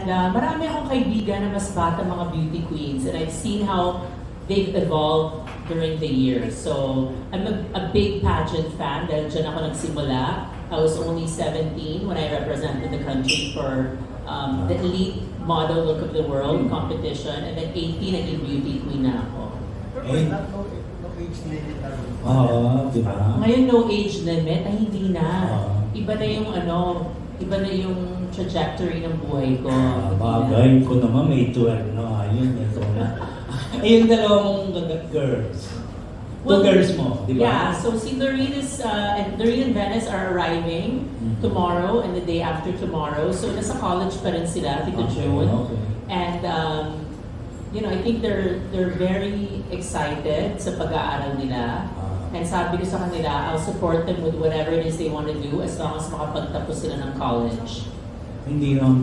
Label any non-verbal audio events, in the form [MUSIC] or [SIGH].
And uh, marami akong kaibigan na mas bata mga beauty queens and I've seen how they've evolved during the years. So, I'm a, a big pageant fan dahil dyan ako nagsimula. I was only 17 when I represented the country for um, the elite model look of the world competition and then 18 naging beauty queen na ako. Eh. Oo, di ba? Ngayon no age limit, ay hindi na. Iba na yung ano, iba na yung trajectory ng buhay ko. Ah, bagay ko naman may 12 na ayun. Ito na. [LAUGHS] Ayun dalawa mong gagat girls. Two Well, girls mo, di ba? Yeah, so si Doreen is, uh, and Doreen and Venice are arriving Mhm. tomorrow and the day after tomorrow. So nasa college pa rin sila, Tito Okay, June. okay. And, um, you know, I think they're they're very excited sa pag-aaral nila. Sabi ko sa kanila, I'll support them with whatever it is they want to do as long as makapagtapos sila ng college. Hindi naman